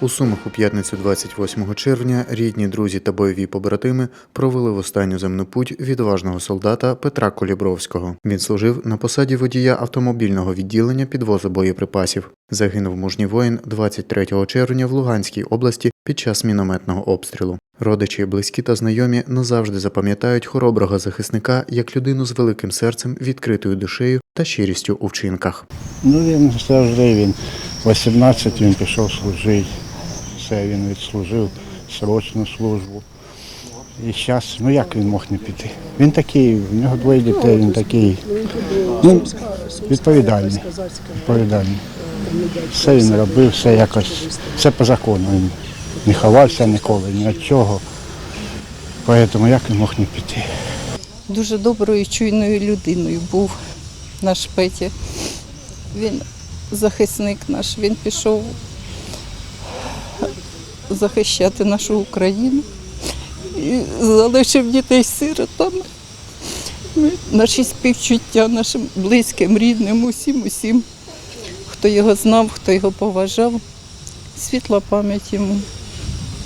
У Сумах у п'ятницю 28 червня рідні, друзі та бойові побратими провели в останню земну путь відважного солдата Петра Колібровського. Він служив на посаді водія автомобільного відділення підвозу боєприпасів. Загинув мужній воїн 23 червня в Луганській області під час мінометного обстрілу. Родичі, близькі та знайомі назавжди запам'ятають хороброго захисника як людину з великим серцем, відкритою душею та щирістю у вчинках. Ну він завжди він 18 він пішов служити. Все, він відслужив срочну службу. І зараз, ну як він мог не піти? Він такий, в нього двоє дітей, він такий ну, відповідальний. відповідальний. Все він робив, все якось, все по закону. Він не ховався ніколи, ні від чого. Тому як він мог не піти? дуже доброю, чуйною людиною був наш Петя. Він захисник наш, він пішов захищати нашу Україну і залишив дітей сиротами. Ми- Наші співчуття нашим близьким, рідним, усім, усім, хто його знав, хто його поважав. Світла пам'ять йому.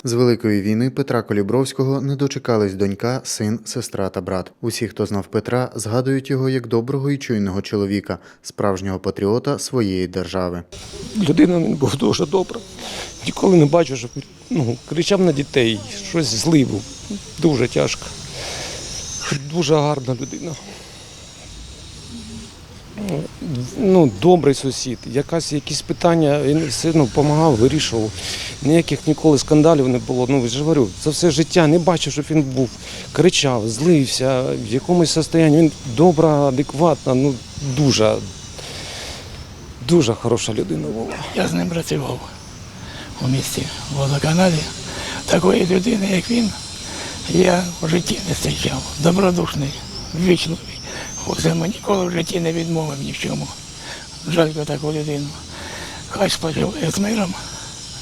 З великої війни Петра Колібровського не дочекались донька, син, сестра та брат. Усі, хто знав Петра, згадують його як доброго і чуйного чоловіка, справжнього патріота своєї держави. Людина він був дуже добра. Ніколи не бачу, щоб ну, кричав на дітей, щось злий був. Дуже тяжко. Дуже гарна людина. Ну, добрий сусід. Якась, якісь питання він все одно допомагав, вирішував. Ніяких ніколи скандалів не було. Ну, ж говорю, за все життя не бачив, щоб він був, кричав, злився, в якомусь состоянні. Він добра, адекватна, ну дуже, дуже хороша людина була. Я з ним працював у місті водоканалі. Такої людини, як він, я в житті не зустрічав. Добродушний, вічливий. Усьому ніколи в житті не відмовив ні в чому. Жалько таку людину. Хай спочиває з миром.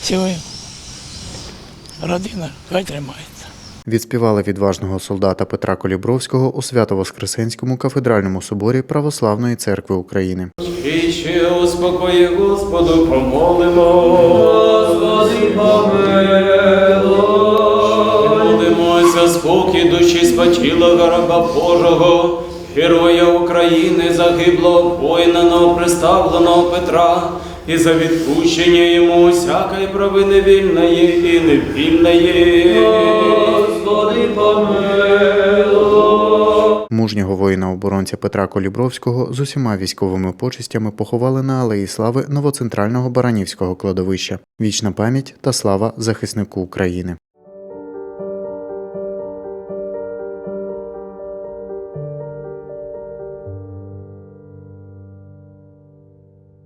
Сьогодні родина хай тримається. Відспівали відважного солдата Петра Колібровського у Свято-Воскресенському кафедральному соборі Православної церкви України. Тричі успокої Господу помолимо. Господи помилуй. Молимося спокій душі спочилого раба Божого, героя України, загиблого воїна новоприставленого Петра, і за відпущення йому всякої провини вільної і невільної. Господи помилуй. Мужнього воїна-оборонця Петра Колібровського з усіма військовими почестями поховали на Алеї Слави новоцентрального Баранівського кладовища. Вічна пам'ять та слава захиснику України.